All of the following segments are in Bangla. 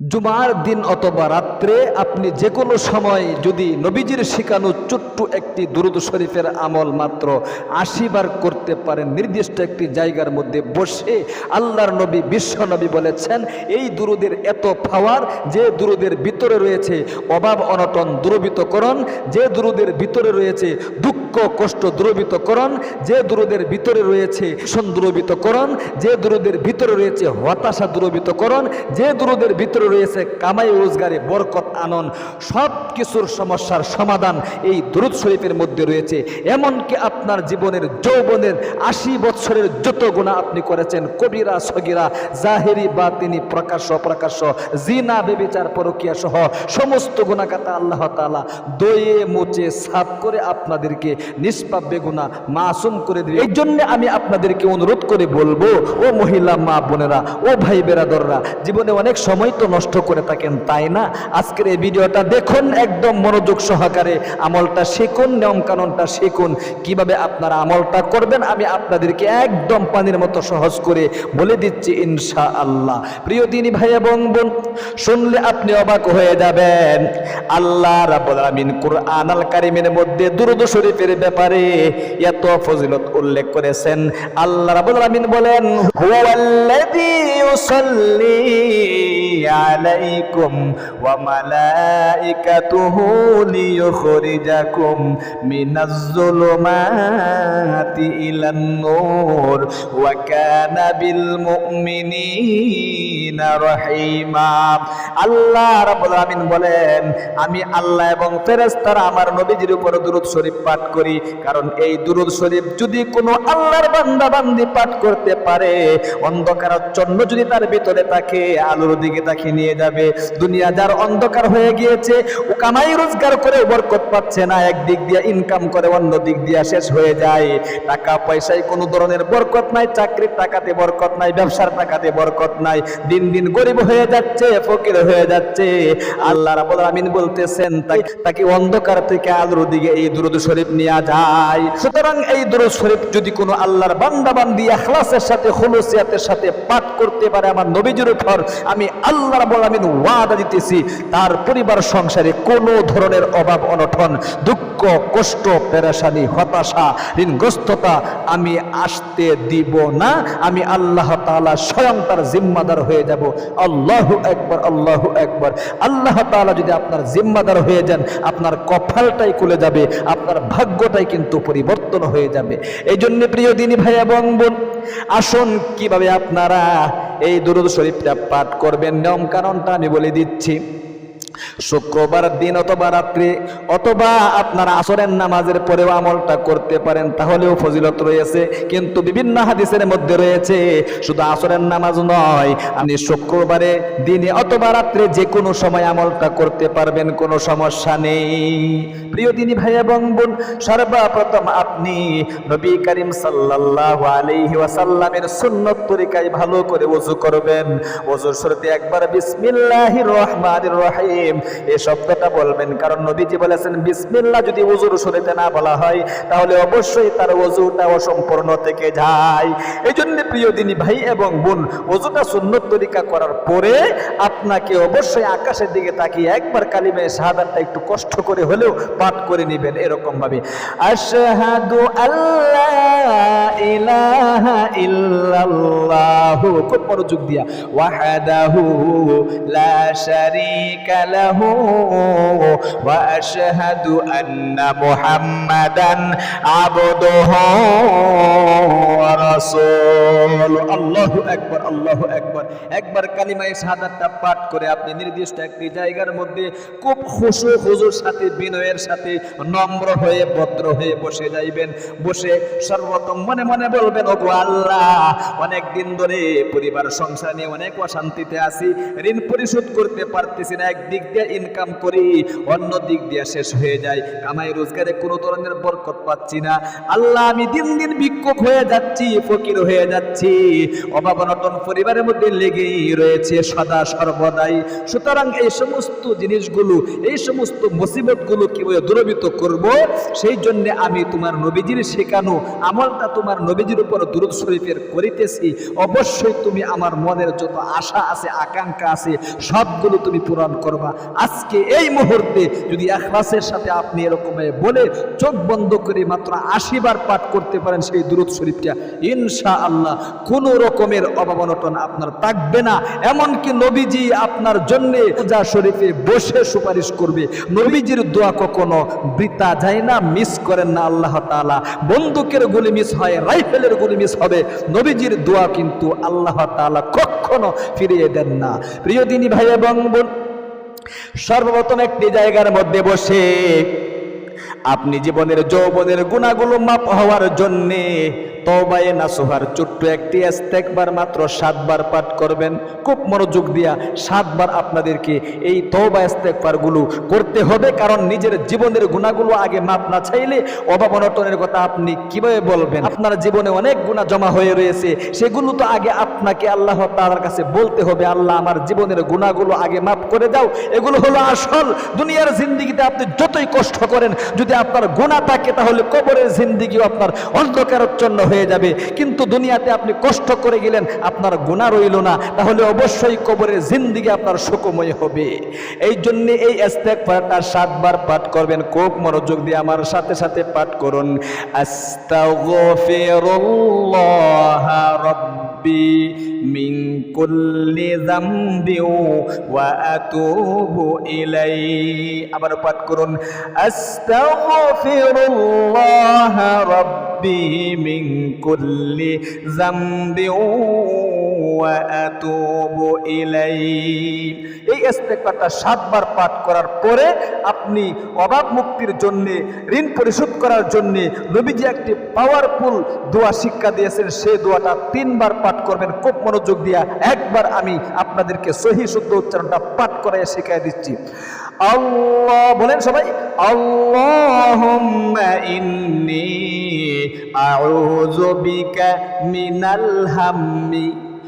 জুমার দিন অথবা রাত্রে আপনি যে কোনো সময় যদি নবীজির শিখানো ছোট্ট একটি দুরুদ শরীফের আমল মাত্র আশি বার করতে পারেন, নির্দিষ্ট একটি জায়গার মধ্যে বসে আল্লাহর নবী, বিশ্ব নবী বলেছেন, এই দুরুদের এত পাওয়ার যে দুরুদের ভিতরে রয়েছে অভাব অনটন, দূরবীতকরণ, যে দুরুদের ভিতরে রয়েছে দুঃখ কষ্ট দূরবীতকরণ যে দুরুদের ভিতরে রয়েছে ভীষণ দূরবীতকরণ যে দুরুদের ভিতরে রয়েছে হতাশা দূরবীতকরণ যে দুরুদের ভিতরে রয়েছে কামাই রোজগারে বরকত আনন, সব কিছুর সমস্যার সমাধান এই দুরুদ শরীফের মধ্যে রয়েছে। এমনকি আপনার জীবনের যৌবনের আশি বছরের যত গুণা আপনি করেছেন, কবিরা, সগিরা, জাহেরি বা তিনি প্রকাশ্য প্রকাশ্য জিনা, বেবিচার, পরকিয়া সহ সমস্ত গুণাকাতা আল্লাহ তালা দয়ে মুচে সাফ করে আপনাদেরকে নিষ্পাপ বেগুনা মাসুম করে দিবে এই জন্য আমি আপনাদেরকে অনুরোধ করে বলব, ও মহিলা, মা বোনেরা, ও ভাই বেরাদররা, জীবনে অনেক সময় তো নষ্ট করে থাকেন, তাই না? আজকের এই ভিডিওটা দেখুন, একদম মনোযোগ সহকারে আমলটা শিখুন নিয়ম কানুনটা শিখুন। কীভাবে আপনারা আমলটা করবেন, আমি আপনাদেরকে একদম পানির মতো সহজ করে বলে দিচ্ছি ইনশা আল্লাহ প্রিয় দিনী ভাই এবং বোন, শুনলে আপনি অবাক হয়ে যাবেন। আল্লাহ রাব্বুল আলামিন কুরআন আল কারিমের মধ্যে দুরূদ শরীফের ব্যাপারে এত ফজিলত উল্লেখ করেছেন। আল্লাহ রাব্বুল আলামিন বলেন আলাইকুম ইলান মুমিনিনা বলেন, আমি আল্লাহ এবং আমার নবীজির শরীফ পাঠ করি, কারণ এই শরীফ যদি কোনো আল্লাহর বান্দা বান্দি পাঠ করতে পারে যদি তার ভিতরে থাকে, আলোর দিকে তাকে নিয়ে যাবে। দুনিয়া যার অন্ধকার হয়ে গিয়েছে, ও কামাই রোজগার করে বরকত পাচ্ছে না একদিক দিয়ে ইনকাম করে, অন্য দিক দিয়ে শেষ হয়ে যায়। টাকা পয়সায় কোনো ধরনের বরকত নাই, চাকরির টাকাতে বরকত নাই ব্যবসার টাকাতে বরকত নাই। দিন দিন গরিব হয়ে যাচ্ছে, ফকির হয়ে যাচ্ছে। আল্লাহ রাব্বুল আমিন বলতেছেন তাই তাকে অন্ধকার থেকে আলোর দিকে এই দুরুদ শরীফ নিয়ে যায়। সুতরাং এই দুরুদ শরীফ যদি কোনো আল্লাহর বান্দা বান্দি ইখলাসের সাথে, খুলুসিয়াতের সাথে পাঠ করতে পারে আমার নবীজির উপর, আমি আল্লাহ রাব্বুল আমিন ওয়াদা দিতেছি, তার পরিবার সংসারে কোনো ধরনের অভাব, অনটন, দুঃখ, কষ্ট, পেরেশানি, হতাশা, ঋণগ্রস্ততা আমি আসতে দিব না। আমি আল্লাহ তাআলা স্বয়ং তার জিম্মাদার হয়ে যাব। আল্লাহ একবার আল্লাহ একবার আল্লাহ তালা যদি আপনার জিম্মাদার হয়ে যান, আপনার কপালটাই খুলে যাবে, আপনার ভাগ্যটাই কিন্তু পরিবর্তন হয়ে যাবে। এই জন্য প্রিয় দিনী ভাই এবং বোন, আসুন কীভাবে আপনারা এই দুরুদ শরীফটা পাঠ করবেন? নিয়ম কারণটা আমি বলে দিচ্ছি। শুক্রবার দিন অথবা রাত্রি অথবা আপনার আসরের নামাজের পরেও আমলটা করতে পারেন, তাহলেও ফজিলত রয়েছে। কিন্তু বিভিন্ন হাদিসের মধ্যে রয়েছে, শুধু আসরের নামাজ নয়, আপনি শুক্রবারে দিনে অথবা রাত্রে যে কোনো সময় আমলটা করতে পারবেন, কোনো সমস্যা নেই। প্রিয় দিনী ভাই এবং বোন, সর্বপ্রথম আপনি নবী করিম সাল্লাল্লাহু আলাইহি ওয়াসাল্লামের সুন্নত তরিকায় ভালো করে ওযু করবেন। ওযুর শুরুতে একবার বিসমিল্লাহির রহমানির রহিম। এই শব্দটা বলবেন। কারণ নবীজি বলেছেন, বিসমিল্লাহ যদি ওযুর শুরুতে না বলা হয়, তাহলে অবশ্যই তার ওযুটা অসম্পূর্ণ থেকে যায়। এই জন্য প্রিয় দিনী ভাই এবং বোন ওযুটা সুন্নত তরিকা করার পরে আপনাকে অবশ্যই আকাশের দিকে তাকিয়ে একবার কালিমে শাহাদাতটা একটু কষ্ট করে হলেও পাঠ করে নেবেন এরকম ভাবে আশহাদু আল্লাহ ইলাহা ইল্লাল্লাহ। খুব মনোযোগ দিয়া। ওয়াহাদাহু লা শারীকা আশহাদু আন্না মুহাম্মাদান আবদুহু ওয়া রাসূলুহু আল্লাহু আকবার আল্লাহু আকবার। একবার কালিমায়ে শাহাদাতটা পাঠ করে আপনি নির্দিষ্ট একটি জায়গার মধ্যে খুব খুশু খুজুর সাথে, বিনয়ের সাথে নম্র হয়ে, ভদ্র হয়ে বসে যাইবেন। বসে সর্বপ্রথম মনে মনে বলবেন, ওগো আল্লাহ, অনেক দিন ধরে পরিবার সংসার নিয়ে অনেক অশান্তিতে আছি। ঋণ পরিশোধ করতে পারতেছি না। একদিক দিয়ে ইনকাম করি, অন্য দিক দিয়ে শেষ হয়ে যায়। কামাই রোজগারে কোনো ধরনের বরকত পাচ্ছি না। আল্লাহ, আমি দিন দিন বিক্ষোভ হয়ে যাচ্ছি, ফকির হয়ে যাচ্ছি। অভাব অনটন পরিবারের মধ্যে লেগেই রয়েছে সদা সর্বদাই। সুতরাং এই সমস্ত জিনিসগুলো, এই সমস্ত মুসিবতগুলো কীভাবে দূরবিত করব, সেই জন্য আমি তোমার নবীজির শেখানো আমলটা তোমার নবীজির উপর দুরুদ শরীফের করিতেছি। অবশ্যই তুমি আমার মনের যত আশা আছে, আকাঙ্ক্ষা আছে সব সবগুলো তুমি পূরণ করবা। আজকে এই মুহূর্তে যদি এখলাসের সাথে আপনি এরকম বলে চোখ বন্ধ করে মাত্র আশি বার পাঠ করতে পারেন সেই দুরুদ শরীফটা ইনশা আল্লাহ কোনো রকমের অভাবনটন আপনার থাকবে না। এমনকি নবীজি আপনার জন্য পূজা শরীফে বসে সুপারিশ করবে। নবীজির দোয়া কখনো বৃতা যায় না মিস করেন না আল্লাহ তাআলা। বন্দুকের গুলি মিস হয়, রাইফেলের গুলি মিস হবে। নবীজির দোয়া কিন্তু আল্লাহ তাআলা কখনো ফিরিয়ে দেন না। প্রিয় দিনী ভাই এবং বোন সর্বপ্রথম একটি জায়গার মধ্যে বসে আপনি জীবনের যৌবনের গুণাগুলো মাপ হওয়ার জন্যে তবায়ে নাসুহার ছোট্ট একটি একবার মাত্র সাতবার পাঠ করবেন। খুব মনোযোগ দিয়া সাতবার আপনাদেরকে এই তবা গুলো করতে হবে, কারণ নিজের জীবনের গুণাগুলো আগে মাপ না চাইলে অভাব অনটনের কথা আপনি কীভাবে বলবেন? আপনার জীবনে অনেক গুণা জমা হয়ে রয়েছে, সেগুলো তো আগে আপনাকে আল্লাহ তাআলার কাছে বলতে হবে, আল্লাহ আমার জীবনের গুণাগুলো আগে মাপ করে দাও। এগুলো হলো আসল। দুনিয়ার জিন্দিগিতে আপনি যতই কষ্ট করেন, যদি আপনার গুণা থাকে, তাহলে কবরের জিন্দিগিও আপনার অন্ধকারচ্ছন্ন হয়ে যাবে। কিন্তু দুনিয়াতে আপনি কষ্ট করে গেলেন, আপনার গুণা রইল না। তাহলে অবশ্যই কবরের জিন্দিগি আপনার সুকময় হবে। এই জন্যে এই ইস্তেগফারটা সাতবার পাঠ করবেন। খুব মনোযোগ দিয়ে আমার সাথে সাথে পাঠ করুন। মিন কুল্লি যামবি ওয়া আতুবু ইলাই আবার পাঠ করুন। আস্তাগফিরুল্লাহ রব্বি মিন কুল্লি যামবি এই ইস্তেগফারটা সাতবার পাঠ করার পরে আপনি অভাব মুক্তির জন্য, ঋণ পরিশোধ করার জন্য নবীজি একটি পাওয়ারফুল দোয়া শিক্ষা দিয়েছেন। সেই দোয়াটা তিনবার পাঠ করবেন। খুব মনোযোগ দিয়া একবার আমি আপনাদেরকে সহি শুদ্ধ উচ্চারণটা পাঠ করে শিখিয়ে দিচ্ছি। আল্লাহ বলেন সবাই, আল্লাহুম্মা ইন্নী আউযু বিকা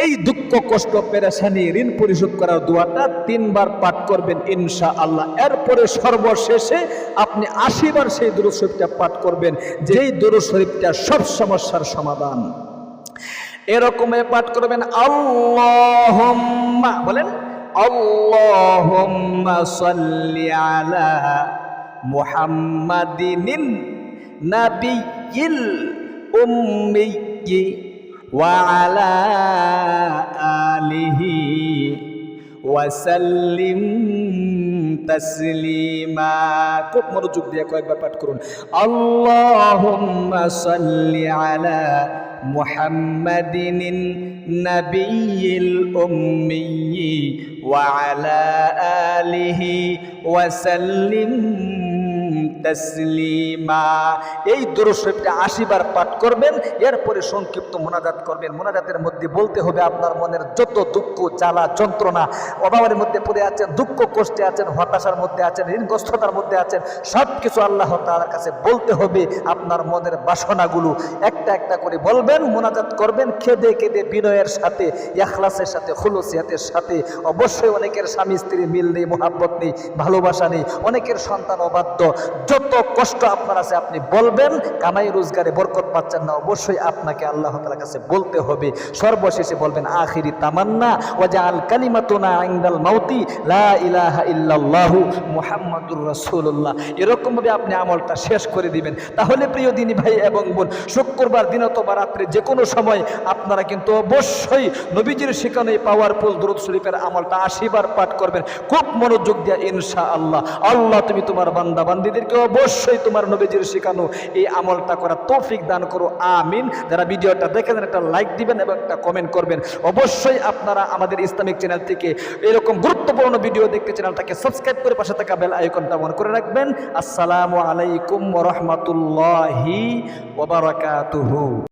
এই দুঃখ, কষ্ট, পেরেশানি, ঋণ পরিশোধ করার দোয়াটা তিনবার পাঠ করবেন ইনশা আল্লাহ এরপরে সর্বশেষে আপনি আশিবার সেই দুরুদ শরীফটা পাঠ করবেন, যেই দুরুদ শরীফটা সব সমস্যার সমাধান। এরকম পাঠ করবেন, আল্লাহুম্মা বলেন সাল্লি আলা মুহাম্মাদিনিন নাবিয়িল উম্মিয়্যি ওয়া আলা আলিহি ওয়াসাল্লিম তাসলিমা খুব মনোযোগ দিয়ে কয়েকবার পাঠ করুন আল্লাহুম্মা সাল্লি আলা মুহাম্মাদিন নাবিয়িল উম্মিয়্যি ওয়া আলা আলিহি ওয়াসাল্লিম তাসলিমা। এই দুরূদ শরীফটা আশিবার পাঠ করবেন, এরপরে সংক্ষিপ্ত মোনাজাত করবেন। মোনাজাতের মধ্যে বলতে হবে আপনার মনের যত দুঃখ, জ্বালা, যন্ত্রণা, অভাবের মধ্যে পড়ে আছেন, দুঃখ, কষ্টে আছেন, হতাশার মধ্যে আছেন, ঋণগ্রস্ততার মধ্যে আছেন সব কিছু আল্লাহ তাআলার কাছে বলতে হবে আপনার মনের বাসনাগুলো। একটা একটা করে বলবেন, মোনাজাত করবেন, খেদে কেঁদে বিনয়ের সাথে, ইখলাসের সাথে, খুলুসিয়াতের সাথে। অবশ্যই অনেকের স্বামী স্ত্রী মিল নেই, মোহাব্বত নেই, ভালোবাসা নেই, অনেকের সন্তান অবাধ্য। যত কষ্ট আপনার আছে, আপনি বলবেন, কামাই রোজগারে বরকত পাচ্ছেন না, অবশ্যই আপনাকে আল্লাহ তালার কাছে বলতে হবে। সর্বশেষে বলবেন, আখিরি তামান্না ওয়াজা আল কালিমাতুনা আইন্দাল মাউতি, লা ইলাহা ইল্লাল্লাহু মুহাম্মাদুর রাসূলুল্লাহ। এরকমভাবে আপনি আমলটা শেষ করে দিবেন। তাহলে প্রিয় দিনী ভাই এবং বোন, শুক্রবার দিন অথবা রাত্রে যে কোনো সময় আপনারা কিন্তু অবশ্যই নবীজির শেখানো এই পাওয়ারফুল দুরুদ শরীফের আমলটা আশিবার পাঠ করবেন। খুব মনোযোগ দিয়া ইনশা আল্লাহ আল্লাহ তুমি তোমার বান্দা বান্দিদেরকে অবশ্যই তোমার নবীজির শেখানো এই আমলটা করা তৌফিক দান করো। আমিন। যারা ভিডিওটা দেখেন, একটা লাইক দিবেন এবং একটা কমেন্ট করবেন। অবশ্যই আপনারা আমাদের ইসলামিক চ্যানেল থেকে এরকম গুরুত্বপূর্ণ ভিডিও দেখতে চ্যানেলটাকে সাবস্ক্রাইব করে পাশে থাকা বেল আইকনটা মনে করে রাখবেন। আসসালামু আলাইকুম রহমতুল্লাহি